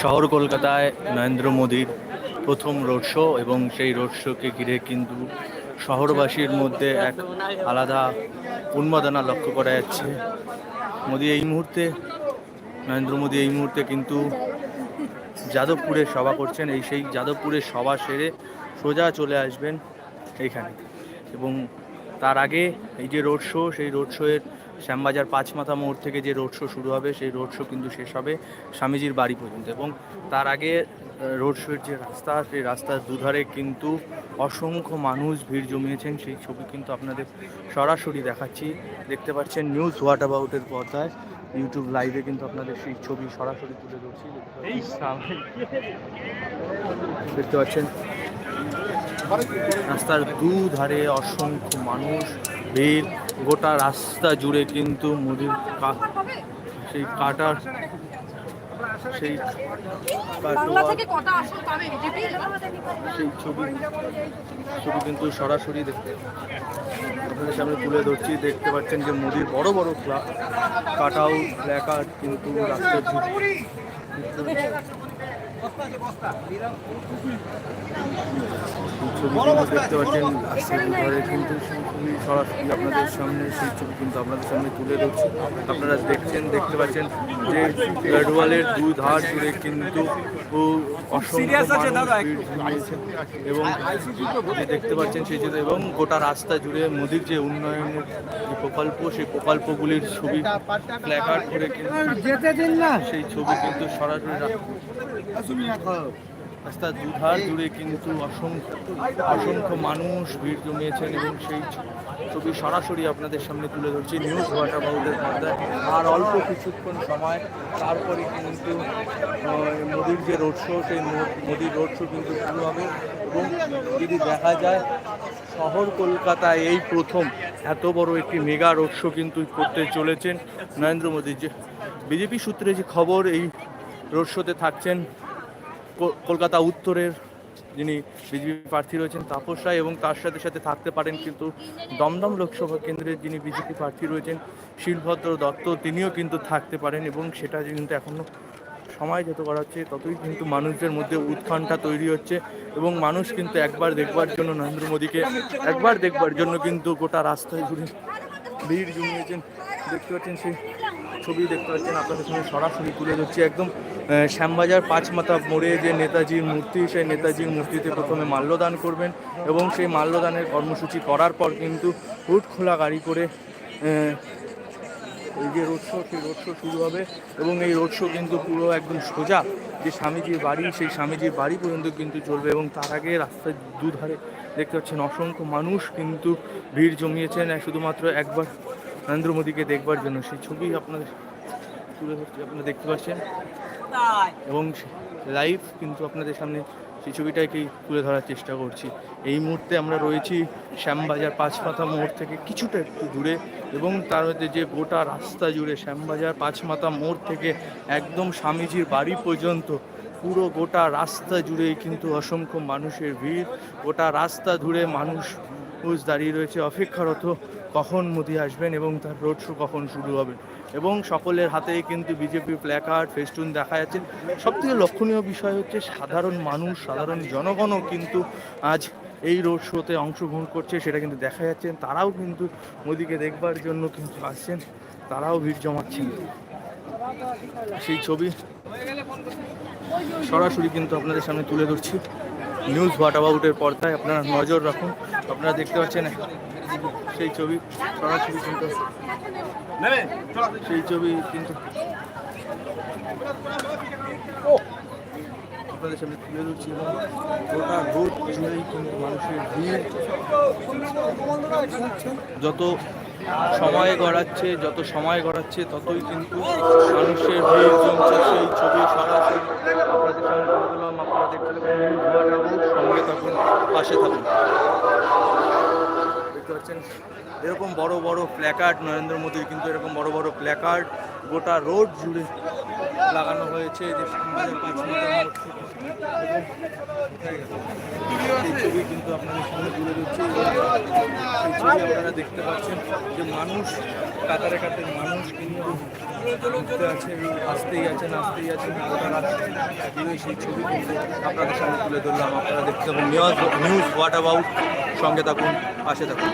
শহর কলকাতায় নরেন্দ্র মোদীর প্রথম রোড শো এবং সেই রোড শোকে ঘিরে কিন্তু শহরবাসীর মধ্যে এক আলাদা উন্মাদনা লক্ষ্য করা যাচ্ছে। মোদী এই মুহূর্তে, নরেন্দ্র মোদী এই মুহূর্তে কিন্তু যাদবপুরে সভা করছেন। এই সেই যাদবপুরের সভা সেরে সোজা চলে আসবেন এইখানে। এবং তার আগে এই যে রোড শো, সেই রোড শোয়ের শ্যামবাজার পাঁচমাথা মোড় থেকে যে রোড শো শুরু হবে সেই রোড শো কিন্তু শেষ হবে স্বামীজির বাড়ি পর্যন্ত। এবং তার আগে রোড শোয়ের যে রাস্তা সেই রাস্তার দুধারে কিন্তু অসংখ্য মানুষ ভিড় জমিয়েছেন। সেই ছবি কিন্তু আপনাদের সরাসরি দেখাচ্ছি। দেখতে পাচ্ছেন নিউজ হোয়াট অ্যাবাউটের পর্দায়। ইউটিউব লাইভে কিন্তু আপনাদের সেই ছবি সরাসরি তুলে ধরছি। দেখতে পাচ্ছেন রাস্তার দুধারে অসংখ্য মানুষ ভিড় গোটা রাস্তা জুড়ে কিন্তু মোদির সেই কাটার সেই সেই ছবি ছবি কিন্তু সরাসরি দেখতে আপনাদের সামনে তুলে ধরছি। দেখতে পাচ্ছেন যে মোদির বড় বড় কাট আউট প্ল্যাকার্ড কিন্তু রাস্তার ছবি দেখতে পাচ্ছেন রাস্তার কিন্তু সরাসরি আপনাদের সামনে সেই ছবি কিন্তু আপনাদের সামনে তুলে ধরছি। আপনারা দেখছেন দেখতে পাচ্ছেন যে গাডওয়ালের দুই ধার জুড়ে কিন্তু এবং দেখতে পাচ্ছেন সেই জন্য এবং গোটা রাস্তা জুড়ে মোদির যে উন্নয়নের যে প্রকল্প সেই প্রকল্পগুলির ছবি প্ল্যাকার্ড করে কিন্তু সেই ছবি কিন্তু সরাসরি রাস্তার দুধার জুড়ে কিন্তু অসংখ্য অসংখ্য মানুষ ভিড় জমিয়েছেন এবং সেই ছবি সরাসরি আপনাদের সামনে তুলে ধরছি নিউজ হোয়াট অ্যাবাউটের পর্দায়। আর অল্প কিছুক্ষণ সময়, তারপরে কিন্তু মোদির যে রোড শো, সেই মোদির রোড শো কিন্তু শুরু হবে। এবং যদি দেখা যায়, শহর কলকাতায় এই প্রথম এত বড় একটি মেগা রোড শো কিন্তু করতে চলেছেন নরেন্দ্র মোদী। যে, বিজেপি সূত্রে যে খবর, এই রোড শোতে থাকছেন কলকাতা উত্তরের যিনি বিজেপি প্রার্থী রয়েছেন তাপস রায় এবং তার সাথে সাথে থাকতে পারেন কিন্তু দমদম লোকসভা কেন্দ্রের যিনি বিজেপি প্রার্থী রয়েছেন শিলভদ্র দত্ত, তিনিও কিন্তু থাকতে পারেন এবং সেটা কিন্তু এখনও সময় যত করাচ্ছে ততই কিন্তু মানুষদের মধ্যে উৎকণ্ঠা তৈরি হচ্ছে এবং মানুষ কিন্তু একবার দেখবার জন্য নরেন্দ্র মোদীকে, একবার দেখবার জন্য কিন্তু গোটা রাস্তায় ঘুরে ভিড় জমিয়েছেন। দেখতে পাচ্ছেন সেই ছবি দেখতে পাচ্ছেন, আপনাদের সঙ্গে সরাসরি তুলে ধরছি একদম শ্যামবাজার পাঁচমাথা মোড়ে যে নেতাজির মূর্তি, সেই নেতাজির মূর্তিতে প্রথমে মাল্যদান করবেন এবং সেই মাল্যদানের কর্মসূচি করার পর কিন্তু হুট খোলা গাড়ি করে এই যে রোড শো, সেই রোড শো শুরু হবে এবং এই রোড শো কিন্তু পুরো একদম সোজা যে স্বামীজির বাড়ি, সেই স্বামীজির বাড়ি পর্যন্ত কিন্তু চলবে এবং তার আগে রাস্তার দুধারে দেখতে পাচ্ছেন অসংখ্য মানুষ কিন্তু ভিড় জমিয়েছেন। শুধুমাত্র একবার নরেন্দ্র মোদীকে দেখবার জন্য। সেই ছবি আপনাদের তুলে ধরছি, আপনারা দেখতে পাচ্ছেন। এবং লাইভ কিন্তু আপনাদের সামনে সেই ছবিটাকেই তুলে ধরার চেষ্টা করছি। এই মুহূর্তে আমরা রয়েছি শ্যামবাজার পাঁচমাথা মোড় থেকে কিছুটা একটু দূরে এবং তার মধ্যে যে গোটা রাস্তা জুড়ে শ্যামবাজার পাঁচমাথা মোড় থেকে একদম স্বামীজির বাড়ি পর্যন্ত পুরো গোটা রাস্তা জুড়ে কিন্তু অসংখ্য মানুষের ভিড়। গোটা রাস্তা মানুষ মানুষ দাঁড়িয়ে রয়েছে। অপেক্ষারত কখন মোদি আসবেন এবং তার রোড শো কখন শুরু হবে? এবং সকলের হাতেই কিন্তু বিজেপি প্ল্যাকার্ড ফেস্টুন দেখা যাচ্ছে। সবথেকে লক্ষণীয় বিষয় হচ্ছে সাধারণ মানুষ, সাধারণ জনগণও কিন্তু আজ এই রোড শোতে অংশগ্রহণ করছে, সেটা কিন্তু দেখা যাচ্ছে। তারাও কিন্তু মোদিকে দেখবার জন্য কিন্তু আসছেন, তারাও ভিড় জমাচ্ছেন। সেই ছবি সরাসরি কিন্তু আপনাদের সামনে তুলে ধরছি। নিউজ হোয়াট অ্যাবাউটের পর্দায় আপনারা নজর রাখুন। আপনারা দেখতে পাচ্ছেন সেই ছবি সরাসরি কিন্তু সেই ছবি কিন্তু আপনাদের সামনে তুলে ধরছি এবং গোটা রোড জুড়েই কিন্তু মানুষের ভিড়। যত সময় গড়াচ্ছে যত সময় গড়াচ্ছে ততই কিন্তু মানুষের ভিড় জমছে সেই ছবি সরাসরি। আপনাদের সামনে তুলে আপনারা দেখতে সঙ্গে থাকুন পাশে থাকুন। দেখতে পাচ্ছেন এরকম বড় বড় প্ল্যাকার্ড নরেন্দ্র মোদীর কিন্তু এরকম বড় বড় প্ল্যাকার্ড গোটা রোড জুড়ে লাগানো হয়েছে। যে ছবি কিন্তু আপনাদের সামনে তুলে দিচ্ছি সেই ছবি আপনারা দেখতে পাচ্ছেন যে মানুষ, কাতারে কাতারে মানুষ কিন্তু আছে আসতেই আছে, নাচতেই আছে। গোটা রাস্তা জুড়ে সেই ছবি কিন্তু আপনাদের সামনে তুলে ধরলাম। আপনারা দেখতে পাবেন নিউজ হোয়াট অ্যাবাউট সঙ্গে থাকুন পাশে থাকুন।